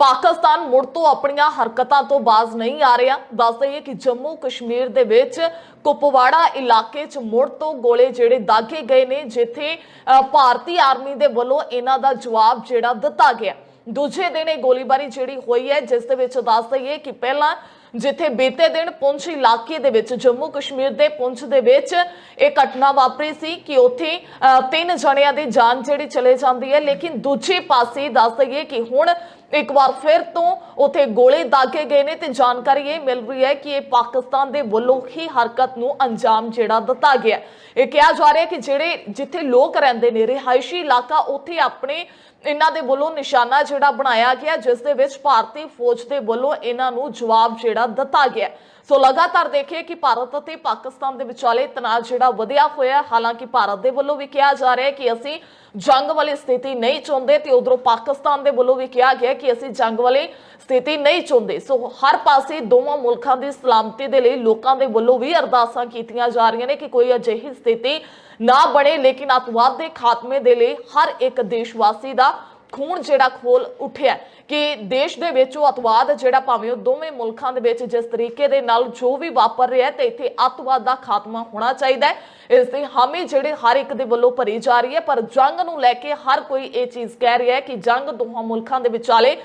ਪਾਕਿਸਤਾਨ ਮੁੜ ਤੋਂ ਆਪਣੀਆਂ ਹਰਕਤਾਂ ਤੋਂ ਬਾਜ਼ ਨਹੀਂ ਆ ਰਿਹਾ। ਦੱਸ ਦਈਏ ਕਿ ਜੰਮੂ ਕਸ਼ਮੀਰ ਦੇ ਵਿੱਚ ਕੁਪਵਾੜਾ ਇਲਾਕੇ 'ਚ ਮੁੜ ਤੋਂ ਗੋਲੇ ਜਿਹੜੇ ਦਾਗੇ ਗਏ ਨੇ ਜਿੱਥੇ ਅ, ਭਾਰਤੀ ਆਰਮੀ ਦੇ ਵੱਲੋਂ ਇਹਨਾਂ ਦਾ ਜਵਾਬ ਜਿਹੜਾ ਦਿੱਤਾ ਗਿਆ। ਦੂਜੇ ਦਿਨ ਇਹ ਗੋਲੀਬਾਰੀ ਜਿਹੜੀ ਹੋਈ ਹੈ ਜਿਸ ਦੇ ਵਿੱਚ ਦੱਸ ਦਈਏ ਕਿ ਪਹਿਲਾਂ ਜਿੱਥੇ ਬੀਤੇ ਦਿਨ ਪੁੰਛ ਇਲਾਕੇ ਦੇ ਵਿੱਚ, ਜੰਮੂ ਕਸ਼ਮੀਰ ਦੇ ਪੁੰਛ ਦੇ ਵਿੱਚ ਇਹ ਘਟਨਾ ਵਾਪਰੀ ਸੀ ਕਿ ਉੱਥੇ ਤਿੰਨ ਜਣਿਆਂ ਦੀ ਜਾਨ ਜਿਹੜੀ ਚਲੇ ਜਾਂਦੀ ਹੈ। ਲੇਕਿਨ ਦੂਜੇ ਪਾਸੇ ਦੱਸ ਦਈਏ ਕਿ ਹੁਣ ਇੱਕ ਵਾਰ ਫਿਰ ਤੋਂ ਉਥੇ ਗੋਲੇ ਦਾਗੇ ਗਏ ਨੇ ਤੇ ਜਾਣਕਾਰੀ ਇਹ ਮਿਲ ਰਹੀ ਹੈ ਕਿ ਇਹ ਪਾਕਿਸਤਾਨ ਦੇ ਵੱਲੋਂ ਹੀ ਹਰਕਤ ਨੂੰ ਅੰਜਾਮ ਜਿਹੜਾ ਦਿੱਤਾ ਗਿਆ ਇਹ ਕਿਹਾ ਜਾ ਰਿਹਾ ਕਿ ਜਿਹੜੇ, ਜਿੱਥੇ ਲੋਕ ਰਹਿੰਦੇ ਨੇ, ਰਿਹਾਇਸ਼ੀ ਇਲਾਕਾ, ਉੱਥੇ ਆਪਣੇ ਇਹਨਾਂ ਦੇ ਵੱਲੋਂ ਨਿਸ਼ਾਨਾ ਜਿਹੜਾ ਬਣਾਇਆ ਗਿਆ, ਜਿਸ ਦੇ ਵਿੱਚ ਭਾਰਤੀ ਫੌਜ ਦੇ ਵੱਲੋਂ ਇਹਨਾਂ ਨੂੰ ਜਵਾਬ ਜਿਹੜਾ ਦਿੱਤਾ ਗਿਆ ਸੋ ਲਗਾਤਾਰ ਦੇਖੀਏ ਕਿ ਭਾਰਤ ਅਤੇ ਪਾਕਿਸਤਾਨ ਦੇ ਵਿਚਾਲੇ ਤਣਾਅ ਜਿਹੜਾ ਵਧਿਆ ਹੋਇਆ ਹਾਲਾਂਕਿ ਭਾਰਤ ਦੇ ਵੱਲੋਂ ਵੀ ਕਿਹਾ ਜਾ ਰਿਹਾ ਹੈ ਕਿ ਅਸੀਂ ਜੰਗ ਵਾਲੀ ਸਥਿਤੀ ਨਹੀਂ ਚਾਹੁੰਦੇ ਤੇ ਉਧਰੋਂ ਪਾਕਿਸਤਾਨ ਦੇ ਵੱਲੋਂ ਵੀ ਕਿਹਾ ਗਿਆ ਕਿ ਅਸੀਂ ਜੰਗ ਵਾਲੀ ਸਥਿਤੀ ਨਹੀਂ ਚਾਹੁੰਦੇ। ਸੋ ਹਰ ਪਾਸੇ ਦੋਵਾਂ ਮੁਲਕਾਂ ਦੀ ਸਲਾਮਤੀ ਦੇ ਲਈ ਲੋਕਾਂ ਦੇ ਵੱਲੋਂ ਵੀ ਅਰਦਾਸਾਂ ਕੀਤੀਆਂ ਜਾ ਰਹੀਆਂ ਨੇ ਕਿ ਕੋਈ ਅਜਿਹੀ ਸਥਿਤੀ ਨਾ ਬਣੇ, ਲੇਕਿਨ ਅਤਵਾਦ ਦੇ ਖਾਤਮੇ ਦੇ ਲਈ ਹਰ ਇੱਕ ਦੇਸ਼ਵਾਸੀ ਦਾ ਖੂਨ ਜਿਹੜਾ ਖੋਲ ਉੱਠਿਆ ਕਿ ਦੇਸ਼ ਦੇ ਵਿੱਚ ਉਹ ਅਤਵਾਦ ਜਿਹੜਾ ਭਾਵੇਂ ਉਹ ਦੋਵੇਂ ਮੁਲਕਾਂ ਦੇ ਵਿੱਚ ਜਿਸ ਤਰੀਕੇ ਦੇ ਨਾਲ ਜੋ ਵੀ ਵਾਪਰ ਰਿਹਾ ਤੇ ਇੱਥੇ ਅਤਵਾਦ ਦਾ ਖਾਤਮਾ ਹੋਣਾ ਚਾਹੀਦਾ ਹੈ। ਇਸ ਦੀ ਹਾਮੀ ਜਿਹੜੇ ਹਰ ਇੱਕ ਦੇ ਵੱਲੋਂ ਭਰੀ ਜਾ ਰਹੀ ਹੈ, ਪਰ ਜੰਗ ਨੂੰ ਲੈ ਕੇ ਹਰ ਕੋਈ ਇਹ ਚੀਜ਼ ਕਹਿ ਰਿਹਾ ਹੈ ਕਿ ਜੰਗ ਦੋਹਾਂ ਮੁਲਕਾਂ ਦੇ ਵਿਚਾਲੇ